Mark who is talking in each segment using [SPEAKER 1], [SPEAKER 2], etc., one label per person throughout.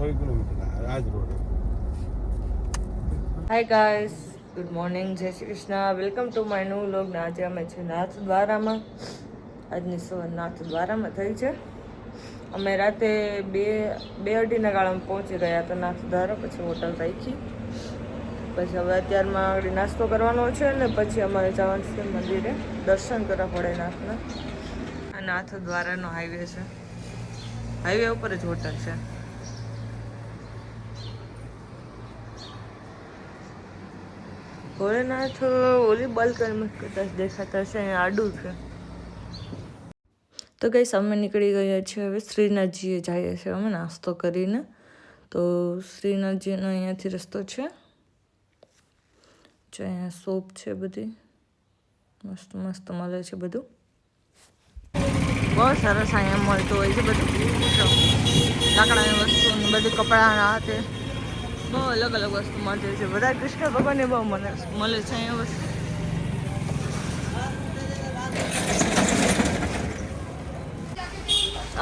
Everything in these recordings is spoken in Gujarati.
[SPEAKER 1] સો કિલોમીટર. આ જ road.
[SPEAKER 2] Hi guys good morning Jai Shri Krishna. Welcome to my new vlog ને આજે અમે છે નાથ દ્વારામાં આજની સવાર નાથ દ્વારામાં થઈ છે. અમે રાતે બે બે અઢીના ગાળામાં પહોંચી ગયા હતા નાથ દ્વારા પછી હોટલ રાખી. પછી હવે અત્યારમાં આગળ નાસ્તો કરવાનો છે ને પછી અમારે જવાનું છે મંદિરે. દર્શન કરવા પડે નાથના. નાથ દ્વારાનો હાઈવે છે. હાઈવે ઉપર જ હોટલ છે. ભોળેનાથ ઓલી બાલ્કનીમાં કદાચ દેખાતા છે અહીંયા આડું છે. તો કઈ સામે નીકળી ગયા છે હવે શ્રીનાથજીએ જઈએ છીએ અમે નાસ્તો કરીને. તો શ્રીનાથજીનો અહીંયાથી રસ્તો છે. જો અહીંયા સોપ છે બધી. મસ્ત મસ્ત મળે છે બધું. બહુ સરસ અહીંયા મળતું હોય છે બધું. લાકડાની વસ્તુ બધું કપડાના હાથે. બહુ અલગ અલગ વસ્તુ મળતી છે. બધા કૃષ્ણ ભગવાનને બહુ મને મળે છે અહીંયા વસ્તુ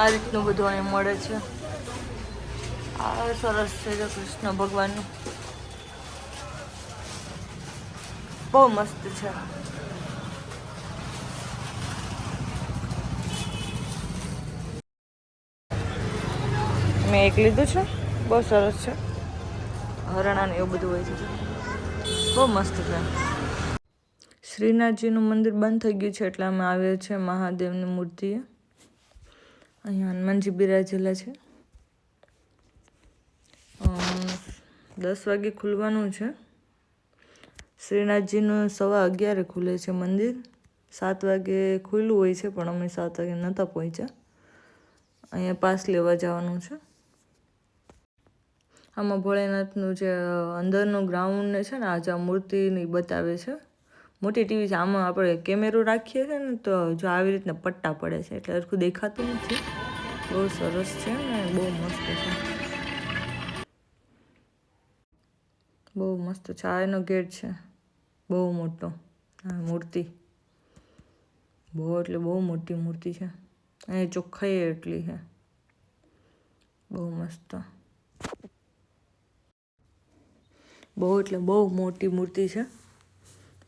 [SPEAKER 2] આ રીતનું બધું અહીંયા મળે છે. આ સરસ છે કૃષ્ણ ભગવાનનું. બહુ મસ્ત છે. મેં એક લીધું છે. બહુ સરસ છે. હરણા ને એવું બધું હોય છે. બહુ મસ્ત છે. શ્રીનાથજીનું મંદિર બંધ થઈ ગયું છે એટલે અમે આવ્યા છે મહાદેવની મૂર્તિએ. અહીંયા હનુમાનજી બિરાજેલા છે. દસ વાગે ખુલવાનું છે. શ્રીનાથજીનું સવા અગિયારે ખુલે છે મંદિર. સાત વાગે ખુલ્લું હોય છે, પણ અમે સાત વાગે નહોતા પહોંચ્યા. અહીંયા પાસ લેવા જવાનું છે. આમાં ભોળેનાથનું જે અંદરનું ગ્રાઉન્ડ છે ને, આ જે મૂર્તિની બતાવે છે. મોટી ટીવી છે, આમાં આપણે કેમેરો રાખીએ છીએ ને, તો જો આવી રીતના પટ્ટા પડે છે, એટલે સરખું દેખાતું નથી. બહુ સરસ છે ને, બહુ મસ્ત છે. બહુ મસ્ત છે ગેટ છે. બહુ મોટો, આ મૂર્તિ. બહુ, એટલે બહુ મોટી મૂર્તિ છે. અહીં ચોખ્ખાઈ એટલી છે. બહુ મસ્ત. બહુ એટલે બહુ મોટી મૂર્તિ છે.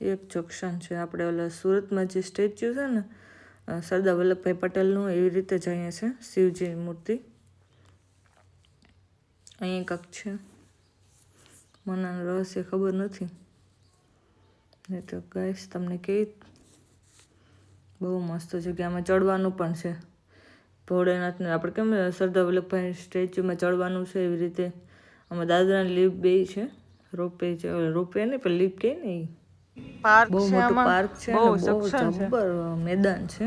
[SPEAKER 2] એક જંક્શન છે. આપણે ઓલા સુરતમાં જે સ્ટેચ્યુ છે ને સરદાર વલ્લભભાઈ પટેલનું એવી રીતે જ અહીંયા છે, શિવજીની મૂર્તિ. અહીંયા કંઈક છે. મને રહસ્ય ખબર નથી. નહીં તો ગાઈશ તમને કહી બહુ મસ્ત જગ્યા. આમાં ચડવાનું પણ છે. ભોળેનાથને આપણે કેમ સરદાર વલ્લભભાઈ સ્ટેચ્યુમાં ચડવાનું છે એવી રીતે? આમાં દાદરાની લીપ બે છે. રોપે છે રોપે ને પણ લીપ કહે ને
[SPEAKER 3] પાર્ક
[SPEAKER 2] બહુ મોટો પાર્ક છે
[SPEAKER 3] બહુ
[SPEAKER 2] જબ્બર મેદાન છે.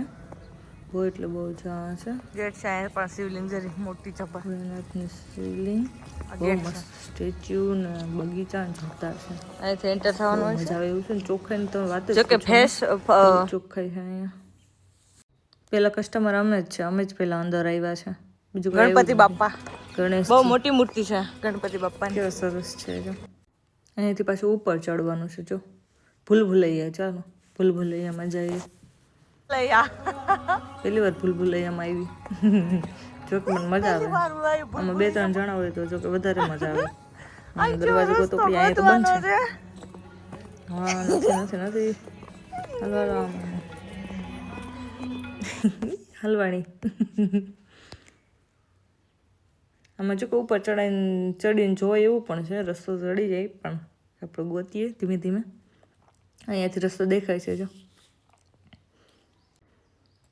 [SPEAKER 2] બહુ એટલે બહુ જવા છે.
[SPEAKER 3] ગેટ છે અહીંયા પણ શિવલિંગ જરી મોટી ચપ્પા
[SPEAKER 2] ભોળેનાથની શિવલિંગ. બહુ મસ્ત સ્ટેચ્યુ ને બગીચા ને જોતા છે.
[SPEAKER 3] અહીંથી એન્ટર થવાનું હોય
[SPEAKER 2] મજા આવે એવું છે ને ચોખ્ખાઈ તમે વાત જ
[SPEAKER 3] કે ફેસ
[SPEAKER 2] ચોખ્ખાઈ છે અહીંયા. પેલા કસ્ટમર અમે જ છે અમે જ પેલા અંદર આવ્યા છે. બીજું
[SPEAKER 3] ગણપતિ બાપા
[SPEAKER 2] ગણેશ
[SPEAKER 3] બહુ મોટી મૂર્તિ છે ગણપતિ બાપાની
[SPEAKER 2] કેવો સરસ છે જો. અહીંયાથી પાછું ઉપર ચડવાનું છે જો. ભૂલ ભૂલૈયા ચાલો. ભૂલ ભૂલૈયામાં જઈએ પહેલી વાર ભૂલ ભૂલૈયામાં આવી. જો કે મને મજા આવે. આમાં બે ત્રણ જણા હોય તો જો કે વધારે મજા આવે. દરવાજો ગોતો પણ અહીંયા તો બંધ છે. હા નથી નથી નથી. હલવા હલવાણી. આમાં જો કે ઉપર ચડાઈને ચડીને જોવાય એવું પણ છે, રસ્તો ચડી જાય પણ આપણે ગોતીએ ધીમે ધીમે. અહીંયાથી રસ્તો દેખાય છે જો.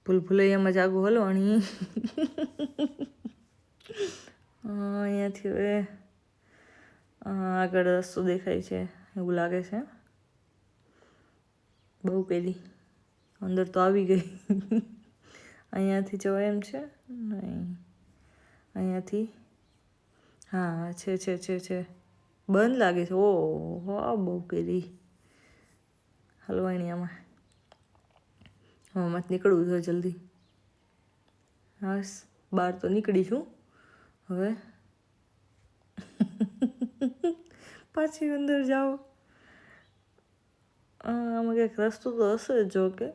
[SPEAKER 2] ભૂલ જ આગું હલવાણી અહીંયાથી હવે આગળ રસ્તો દેખાય છે, એવું લાગે છે. બહુ પેલી, અંદર તો આવી ગઈ. અહીંયાથી જવાય એમ છે, નહીં. અહીંયાથી હા, છે છે છે છે. બંધ લાગે છે. ઓ હા બહુ પેલી હલવાણી આમાં આમાં નીકળવું જોઈએ જલ્દી. બસ, બહાર તો નીકળી છું. હવે પાછી અંદર જાઓ. આમાં કંઈક રસ્તો તો હશે જો કે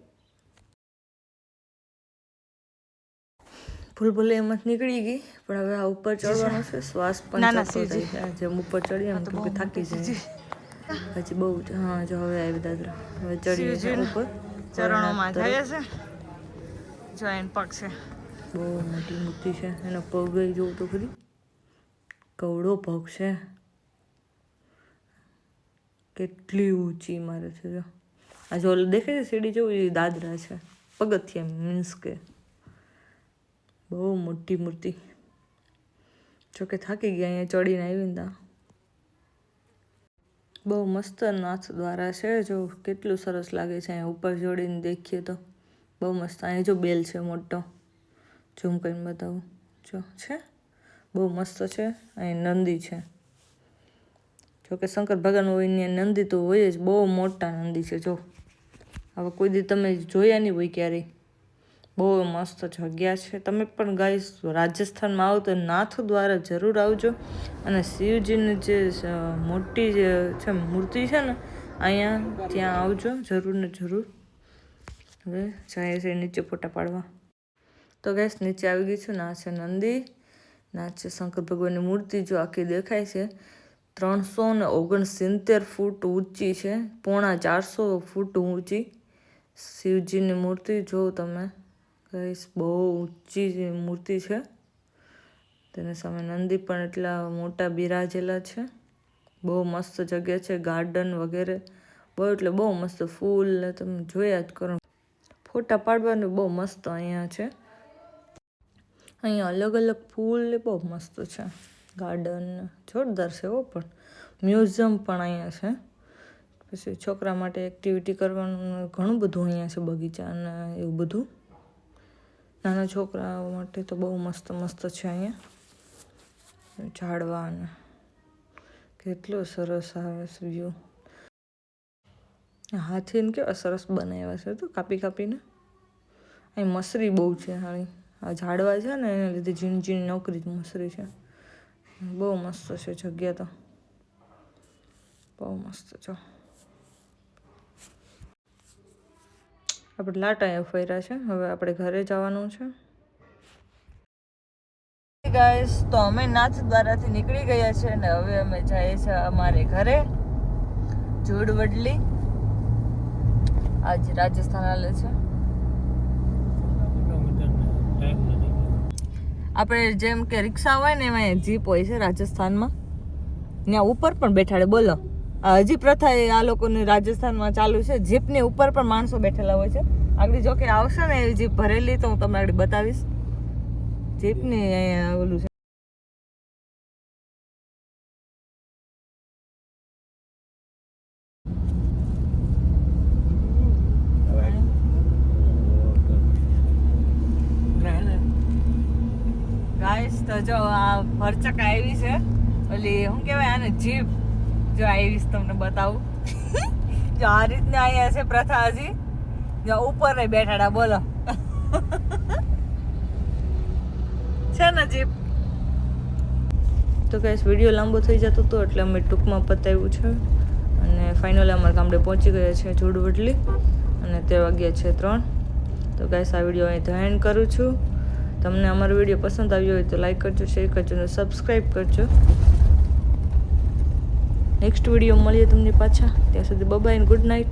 [SPEAKER 2] ભૂલ ભૂલે એમાં નીકળી ગઈ. પણ હવે આ ઉપર ચડવાનું છે શ્વાસ પણ ચડતો
[SPEAKER 3] સીજી.
[SPEAKER 2] થાય જેમ ઉપર ચડીએ એમ તો થાકી જાય. પછી બહુ હા જો હવે આવી દાદરા. હવે ચડીએ ઉપર.
[SPEAKER 3] ચરણોમાં જાય છે. જોઈન પગ છે.
[SPEAKER 2] બહુ મોટી મૂર્તિ છે. એનો પગ જોઉં તો ખરી. કવડો પગ છે. કેટલી ઊંચી મારે છે જો. આ જો દેખાય છે સીડી જેવું એ દાદરા છે. પગથિયા મીન્સ કે. બહુ મોટી મૂર્તિ. જોકે થાકી ગયા અહીંયા ચડીને આવીને ત્યાં. બહુ મસ્ત નાથ દ્વારા છે જો કેટલું સરસ લાગે છે અહીંયા ઉપર જોડીને દેખીએ તો. બહુ મસ્ત. અહીંયા જો બેલ છે મોટો. ઝૂમ કરીને બતાવું. જો છે. બહુ મસ્ત છે. અહીં નંદી છે. જોકે શંકર ભગવાન હોય ને નંદી તો હોય જ. બહુ મોટા નંદી છે જો. હવે કોઈ દી તમે જોયા નહીં હોય ક્યારેય. બહુ મસ્ત જગ્યા છે. તમે પણ ગાઈસ રાજસ્થાનમાં આવો તો નાથ દ્વારા જરૂર આવજો. અને શિવજીની જે મોટી જે મૂર્તિ છે ને, અહીંયા ત્યાં આવજો જરૂર ને જરૂર. હવે જાય છે નીચે ફોટા પાડવા. તો ગેસ નીચે આવી ગઈ છું ના છે નંદી. ના છે શંકર ભગવાનની મૂર્તિ જો આખી દેખાય છે. ત્રણસો ને ઓગણસિત્તેર ફૂટ ઊંચી છે. પોણા ચારસો ફૂટ ઊંચી શિવજીની મૂર્તિ જો તમે ગઈશ બહુ ઊંચી મૂર્તિ છે. તેની સામે નંદી પણ એટલા મોટા બિરાજેલા છે. બહુ મસ્ત જગ્યા છે, ગાર્ડન વગેરે. બહુ એટલે બહુ મસ્ત ફૂલ, ને તમે જોયા જ કરો. ફોટા પાડવાનું બહુ મસ્ત અહીંયા છે. અહીંયા અલગ અલગ ફૂલ બહુ મસ્ત છે. ગાર્ડન જોરદાર છે એવો પણ મ્યુઝિયમ પણ અહીંયા છે. પછી છોકરા માટે એક્ટિવિટી કરવાનું ઘણું બધું અહીંયા છે બગીચા અને એવું બધું. નાના છોકરાઓ માટે તો બહુ મસ્ત મસ્ત છે અહીંયા. ઝાડવા અને કેટલો સરસ આવે છે વ્યૂ હાથીને કેવા સરસ બનાવ્યા છે તો કાપી કાપીને. અહીં મસરી બહુ છે હાળી આ ઝાડવા છે ને એને લીધે ઝીણ ઝીણ નોકરી જ મસરી છે. બહુ મસ્ત છે જગ્યા તો. બહુ મસ્ત છો. આપણે લાટ અહીંયા ફર્યા છે. હવે આપણે ઘરે જવાનું છે. ગાઈસ તો અમે નાથ દ્વારાથી નીકળી ગયા છે અને હવે અમે જઈએ છીએ અમારે ઘરે, જોડવડલી. આજ રાજસ્થાન હાલે છે. આપણે જેમ કે રિક્ષા હોય ને એમાં જીપ હોય છે રાજસ્થાનમાં. ત્યાં ઉપર પણ બેઠાડે બોલો. હજી પ્રથા એ આ લોકોની રાજસ્થાનમાં ચાલુ છે. જીપની ઉપર પણ માણસો બેઠેલા હોય છે. આગળ જો કે આવશે ને એવી જીપ ભરેલી તો હું તમને આગળ બતાવીશ. જીપની અહીંયા ઓલું છે. ગાઈસ, તો જો આ ભરચક આવી છે. ઓલી, શું કહેવાય આને? જીપ. જો આવીશ તમને બતાવું. જો આ રીતના અહીંયા છે પ્રથા હજી. જો ઉપર નહીં બેઠાડા બોલો. છે ને જીપ? તો કઈ વીડિયો લાંબો થઈ જતો હતો એટલે અમે ટૂંકમાં પતાવ્યું છે. અને ફાઇનલ અમારા ગામડે પહોંચી ગયા છે જોડવડલી અને તે વાગ્યા છે ત્રણ. તો ગાઈસ આ વીડિયો અહીં ધ્યાન કરું છું. તમને અમારો વીડિયો પસંદ આવ્યો હોય તો લાઈક કરજો શેર કરજો અને સબસ્ક્રાઈબ કરજો. નેક્સ્ટ વીડિયો મળીએ તમને પાછા. ત્યાં સુધી બબાઈ ગુડ નાઇટ